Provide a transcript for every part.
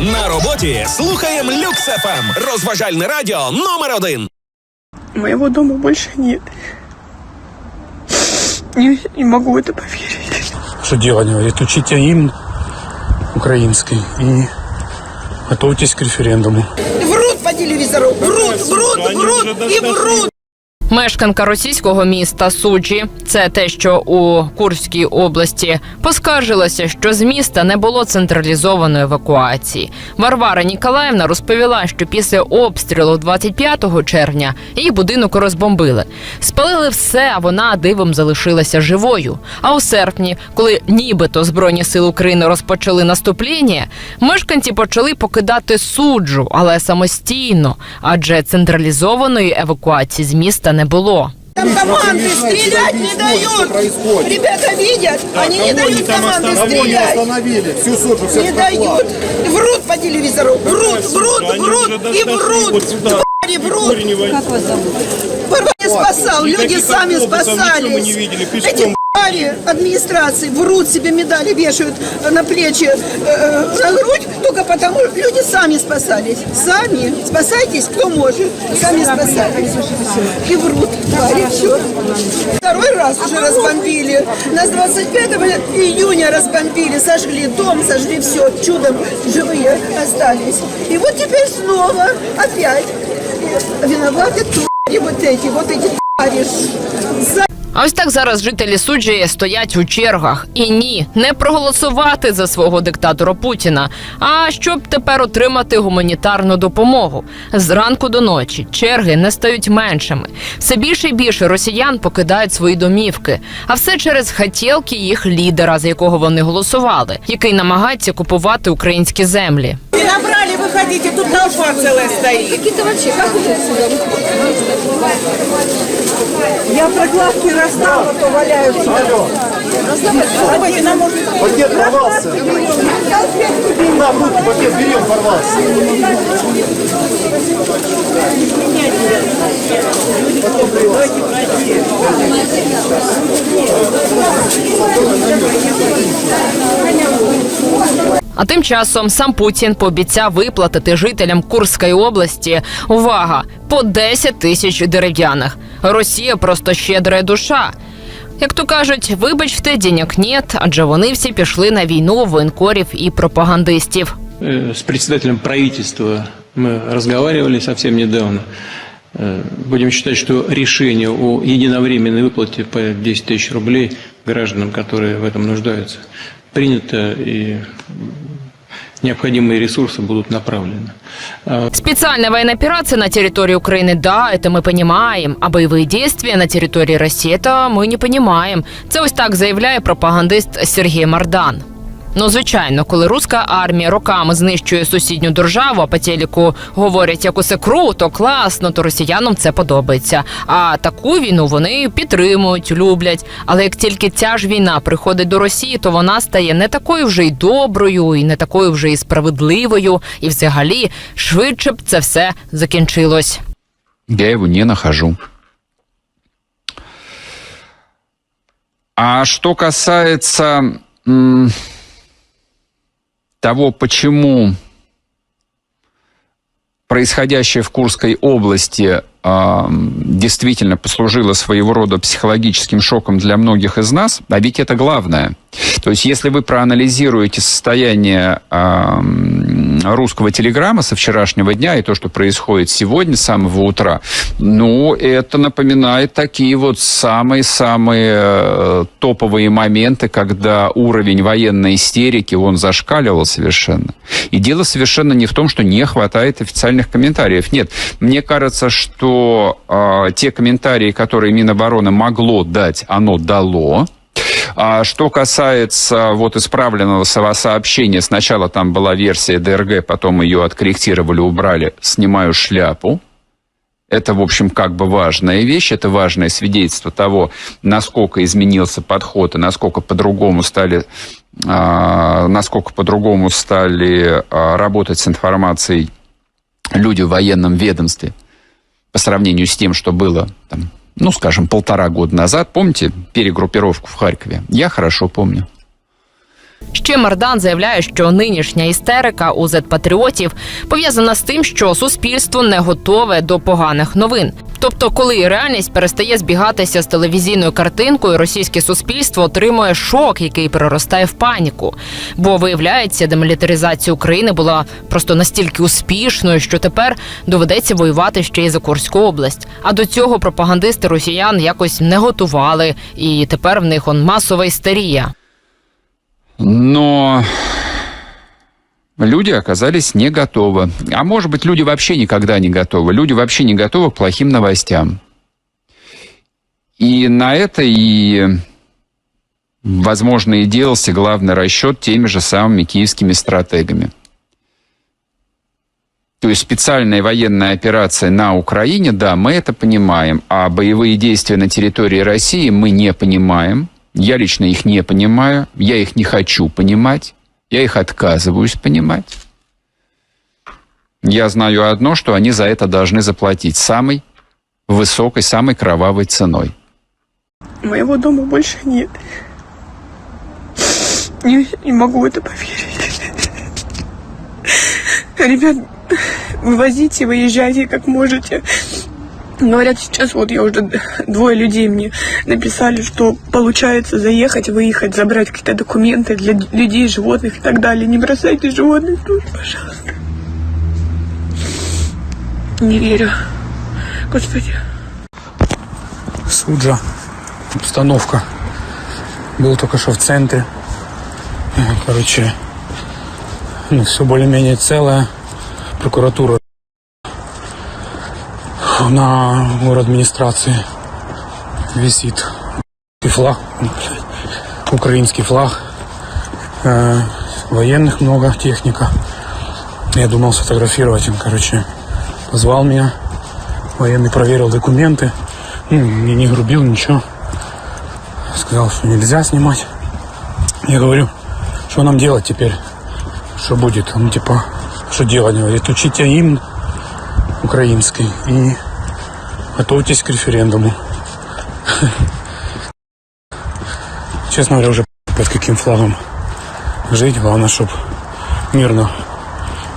На роботі слухаємо Люкс ФМ. Розважальне радіо номер один. Моего дома больше нет. Не, не могу в это поверить. Что делать? Говорит, учите гимн украинский и готовьтесь к референдуму. Врут по телевизору, врут, врут, врут и врут. Мешканка російського міста Суджі, це те, що у Курській області, поскаржилася, що з міста не було централізованої евакуації. Варвара Ніколаївна розповіла, що після обстрілу 25 червня її будинок розбомбили. Спалили все, а вона дивом залишилася живою. А у серпні, коли нібито збройні сили України розпочали наступлення, мешканці почали покидати суджу, але самостійно, адже централізованої евакуації з міста не було. Там команды стрелять не дают. Ребята видят, они не дают команды стрелять. остановили. Всю сотню Не дают. Врут по телевизору, врут, врут, врут и врут. Твари врут. Как вас зовут? не спасал, люди сами спасались. Эти твари администрации врут себе медали, вешают на плечи, э, на грудь, только потому люди сами спасались. Сами. Спасайтесь, кто может. Сами спасались. И врут, твари, все. Второй раз уже разбомбили. Нас 25 июня разбомбили, сожгли дом, сожгли все. Чудом живые остались. И вот теперь снова опять виноваты твари вот эти, вот эти твари. А ось так зараз жителі суджі стоять у чергах. І ні, не проголосувати за свого диктатора Путіна. А щоб тепер отримати гуманітарну допомогу. Зранку до ночі черги не стають меншими. Все більше і більше росіян покидають свої домівки. А все через хотілки їх лідера, за якого вони голосували, який намагається купувати українські землі. Не набрали, выходите, тут толпа целая стоит. Какие-то вообще, как Я прокладки раздала, то валяются. Давайте нам может Пакет порвался. На, пакет берем, порвался. А тим часом сам Путін пообіцяв виплатити жителям Курської області увага по 10 тисяч дерев'яних. Росія просто щедра душа. Як то кажуть, вибачте, денег нет, адже вони всі пішли на війну воєнкорів і пропагандистів. Э, С председателем правительства мы разговаривали совсем недавно. Э, Будем считать, что решение о единовременной выплате по 10 тысяч рублей гражданам, которые в этом нуждаются, принято и необходимые ресурсы будут направлены. А Специальная военная операция на территории Украины, да, это мы понимаем, а боевые действия на территории России, это мы не понимаем. Це ось так заявляє пропагандист Сергій Мардан. Ну, звичайно, коли руська армія роками знищує сусідню державу, а по телеку говорять, як усе круто, класно, то росіянам це подобається. А таку війну вони підтримують, люблять. Але як тільки ця ж війна приходить до Росії, то вона стає не такою вже й доброю, і не такою вже й справедливою, і взагалі швидше б це все закінчилось. Я его не нахожу. А что касается м, того, почему происходящее в Курской области а, действительно послужило своего рода психологическим шоком для многих из нас, а ведь это главное. То есть, если вы проанализируете состояние м, русского телеграмма со вчерашнего дня и то, что происходит сегодня с самого утра, ну, это напоминает такие вот самые-самые э, топовые моменты, когда уровень военной истерики, он зашкаливал совершенно. И дело совершенно не в том, что не хватает официальных комментариев. Нет, мне кажется, что э, те комментарии, которые Минобороны могло дать, оно дало. А что касается вот исправленного со- сообщения, сначала там была версия ДРГ, потом ее откорректировали, убрали, снимаю шляпу. Это, в общем, как бы важная вещь, это важное свидетельство того, насколько изменился подход и насколько по-другому стали, а, насколько по-другому стали а, работать с информацией люди в военном ведомстве по сравнению с тем, что было, там, ну, скажем, полтора года назад. Помните перегруппировку в Харькове? Я хорошо помню. Ще Мардан заявляє, що нинішня істерика у зет-патріотів пов'язана з тим, що суспільство не готове до поганих новин. Тобто, коли реальність перестає збігатися з телевізійною картинкою, російське суспільство отримує шок, який переростає в паніку. Бо виявляється, демілітаризація України була просто настільки успішною, що тепер доведеться воювати ще й за Курську область. А до цього пропагандисти росіян якось не готували, і тепер в них он масова істерія. Но люди оказались не готовы. А может быть, люди вообще никогда не готовы. Люди вообще не готовы к плохим новостям. И на это и, возможно, и делался главный расчет теми же самыми киевскими стратегами. То есть специальная военная операция на Украине, да, мы это понимаем, а боевые действия на территории России мы не понимаем. Я лично их не понимаю, я их не хочу понимать, я их отказываюсь понимать. Я знаю одно, что они за это должны заплатить самой высокой, самой кровавой ценой. Моего дома больше нет. Не, не могу это поверить. Ребят, вывозите, выезжайте как можете. Говорят, сейчас вот я уже двое людей мне написали, что получается заехать, выехать, забрать какие-то документы для людей, животных и так далее. Не бросайте животных тоже, пожалуйста. Не верю. Господи. Суджа, обстановка. Был только что в центре. Короче, ну, все более-менее целое. Прокуратура на город администрации висит и флаг, украинский флаг. Э, военных много, техника. Я думал сфотографировать им, короче. Позвал меня. Военный проверил документы. Ну, мне не грубил, ничего. Сказал, что нельзя снимать. Я говорю, что нам делать теперь? Что будет? Он типа, что делать? Говорит, учите им украинский и готовьтесь к референдуму. Честно говоря, уже под каким флагом жить. Главное, чтобы мирно.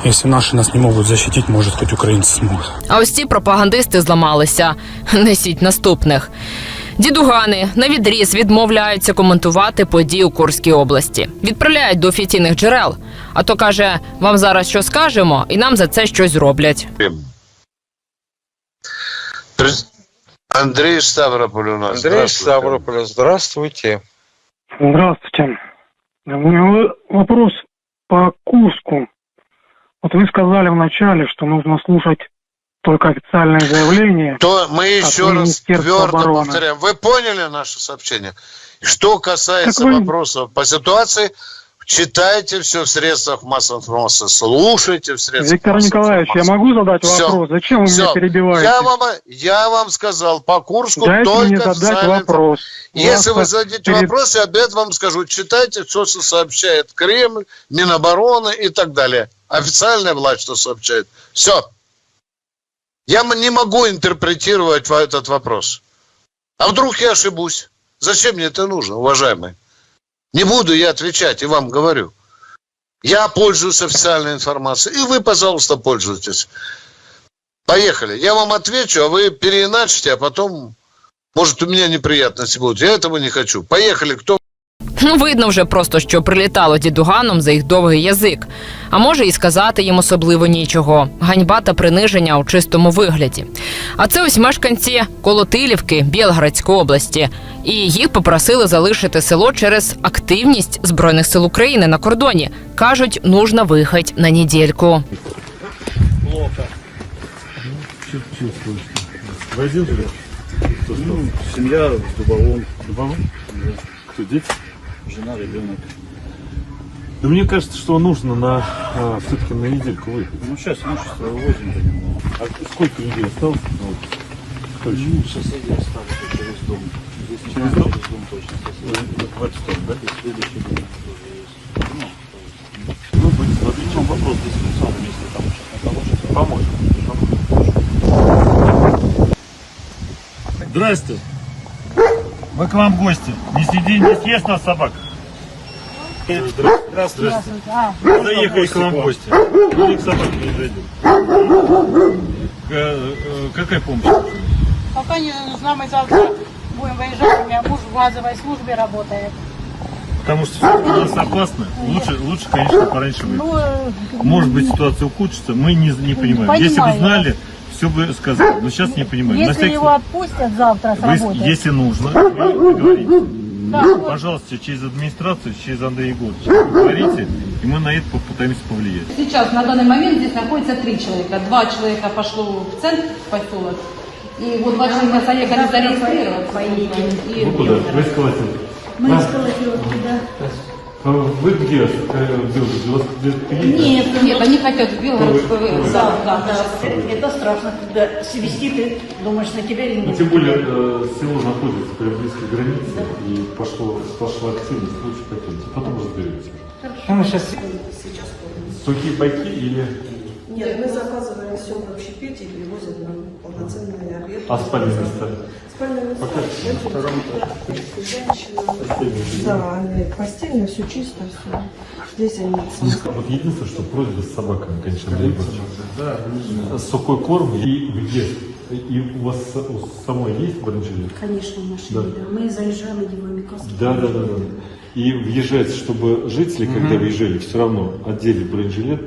Если наши нас не могут защитить, может, хоть украинцы смогут. А ось ці пропагандисти зламалися. Несіть наступних. Дідугани на відріз відмовляються коментувати події у Курській області. Відправляють до офіційних джерел. А то каже, вам зараз що скажемо, і нам за це щось зроблять. Андрей Ставрополь у нас. Андрей. Ставрополь, здравствуйте. Здравствуйте. У меня вопрос по Курску. Вот вы сказали вначале, что нужно слушать только официальное заявление. То мы еще раз твердо обороны. повторяем. Вы поняли наше сообщение? Что касается вы- вопросов по ситуации, читайте все в средствах массовой информации, слушайте в средствах Виктор массовой Николаевич, я информации. могу задать Всё. вопрос? Зачем вы Всё. меня перебиваете? Я вам, я вам сказал, по Курску Дайте только мне задать вопрос. Если вы зададите перед- вопрос, я опять вам скажу, читайте все, что сообщает Кремль, Минобороны и так далее. Официальная власть, что сообщает. Все. Я не могу интерпретировать этот вопрос. А вдруг я ошибусь? Зачем мне это нужно, уважаемые? Не буду я отвечать, и вам говорю. Я пользуюсь официальной информацией, и вы, пожалуйста, пользуйтесь. Поехали. Я вам отвечу, а вы переиначите, а потом, может, у меня неприятности будут. Я этого не хочу. Поехали. Кто видно вже просто, що прилітало дідуганом за їх довгий язик. А може і сказати їм особливо нічого. Ганьба та приниження у чистому вигляді. А це ось мешканці Колотилівки Білградської області. І їх попросили залишити село через активність Збройних сил України на кордоні. Кажуть, нужно виїхати на недельку. Семья в Дубовом. Дубовом? Кто, дети? Жена, ребенок. Да мне кажется, что нужно на а, все-таки на недельку выехать. Ну, сейчас имущество вывозим. понемногу. А сколько людей осталось? Ну, вот, точно. Ну, соседи остались через дом. Здесь Через дом? через дом точно. Соседи. В эту сторону, да? И следующий дом тоже есть. Ну, Ну, будет, смотри, в чем вопрос с дискуссионным, если там сейчас получится? поможем. Здрасте. Мы к вам гости. Не сиди, не съест нас собака. Здравствуйте. Заехали к вам в гости. Ну, к собаке не зайдем. Э, Какая помощь? Пока не нужна, мы завтра будем выезжать. У меня муж в газовой службе работает. Потому что все у нас опасно. Лучше, лучше, конечно, пораньше выехать. Ну, э, Может быть, ситуация ухудшится, мы не, не понимаем. Если бы Понимаю. знали, все бы сказали. Но сейчас не понимаем. На если всякий его отпустят завтра с Вы, работы, если нужно, вы поговорите. Да. Пожалуйста, через администрацию, через Андрея Егоровича говорите, и мы на это попытаемся повлиять. Сейчас на данный момент здесь находится три человека. Два человека пошло в центр, в поселок. И вот два человека заехали зарегистрироваться. Вы куда? Вы эскалатор. мы из Колотиловки, да. А Вы где? Э? Нет, нет, они хотят в Белгород. э, Да, да, да. это страшно, когда свести ты думаешь на тебя или Ну, нет. тем более э, село находится прямо близко к границе, и пошло, пошла активность, лучше пойдемте, потом разберемся. Хорошо. Сухие байки или... Нет, мы заказываем все в общепите и привозят нам полноценный обед. А спальные места? Спальные места. Покажите. Женщина. Да, они постельно, все чисто, все. Здесь они Вот единственное, что просьба с собаками, конечно, Егорович. Сухой корм и въезд. И у вас у самой есть бронежилет? Конечно, в машине, Да. да. Мы заезжаем одеваем каски. Да, да, да, да. И въезжать, чтобы жители, когда выезжали, все равно одели бронежилет,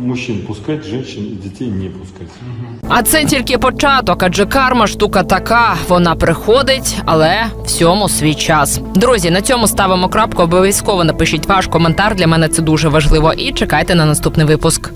мужчин пускать, женщин і дітей не пускать. А це тільки початок, адже карма штука така. Вона приходить, але всьому свій час. Друзі, на цьому ставимо крапку. Обов'язково напишіть ваш коментар. Для мене це дуже важливо. І чекайте на наступний випуск.